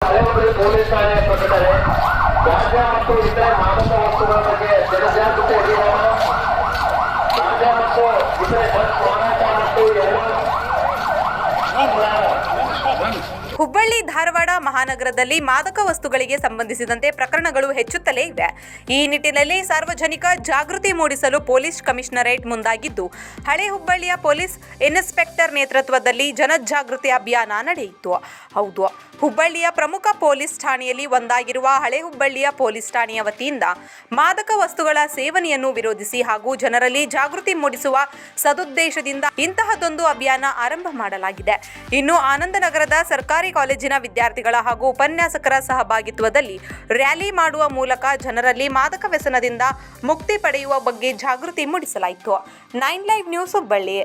ಹಳೆಯವರು police ಠಾಣೆ ಪ್ರಕಟಣೆ ಗಾಂಜಾ ಮತ್ತು ಇತರೆ ಮಾದಕ ವಸ್ತುಗಳ ಬಗ್ಗೆ ಜನಜಾಗೃತಿ ಅಭಿಯಾನ, ಗಾಂಜಾ ಮತ್ತು ಇತರೆ ಡ್ರಗ್ಸ್ ಹುಬ್ಬಳ್ಳಿ, ಧಾರವಾಡ ಮಹಾನಗರದಲ್ಲಿ ಮಾದಕ ವಸ್ತುಗಳಿಗೆ ಸಂಬಂಧಿಸಿದಂತೆ ಪ್ರಕರಣಗಳು ಹೆಚ್ಚುತ್ತಲೇ ಇವೆ. ಈ ನಿಟ್ಟಿನಲ್ಲಿ ಸಾರ್ವಜನಿಕ ಜಾಗೃತಿ ಮೂಡಿಸಲು ಪೊಲೀಸ್ ಕಮಿಷನರೇಟ್ ಮುಂದಾಗಿದ್ದು, ಹಳೆ ಹುಬ್ಬಳ್ಳಿಯ ಪೊಲೀಸ್ ಇನ್ಸ್ಪೆಕ್ಟರ್ ನೇತೃತ್ವದಲ್ಲಿ ಜನಜಾಗೃತಿ ಅಭಿಯಾನ ನಡೆಯಿತು. ಹೌದು, ಹುಬ್ಬಳ್ಳಿಯ ಪ್ರಮುಖ ಪೊಲೀಸ್ ಠಾಣೆಯಲ್ಲಿ ಒಂದಾಗಿರುವ ಹಳೆ ಹುಬ್ಬಳ್ಳಿಯ ಪೊಲೀಸ್ ಠಾಣೆಯ ವತಿಯಿಂದ ಮಾದಕ ವಸ್ತುಗಳ ಸೇವನೆಯನ್ನು ವಿರೋಧಿಸಿ ಹಾಗೂ ಜನರಲ್ಲಿ ಜಾಗೃತಿ ಮೂಡಿಸುವ ಸದುದ್ದೇಶದಿಂದ ಇಂತಹದೊಂದು ಅಭಿಯಾನ ಆರಂಭ ಮಾಡಲಾಗಿದೆ. ಇನ್ನು ಆನಂದನಗರದ ಸರ್ಕಾರಿ ಕಾಲೇಜಿನ ವಿದ್ಯಾರ್ಥಿಗಳ ಹಾಗೂ ಉಪನ್ಯಾಸಕರ ಸಹಭಾಗಿತ್ವದಲ್ಲಿ ರ್ಯಾಲಿ ಮಾಡುವ ಮೂಲಕ ಜನರಲ್ಲಿ ಮಾದಕ ವ್ಯಸನದಿಂದ ಮುಕ್ತಿ ಪಡೆಯುವ ಬಗ್ಗೆ ಜಾಗೃತಿ ಮೂಡಿಸಲಾಯಿತು. Nine live news Hubballi.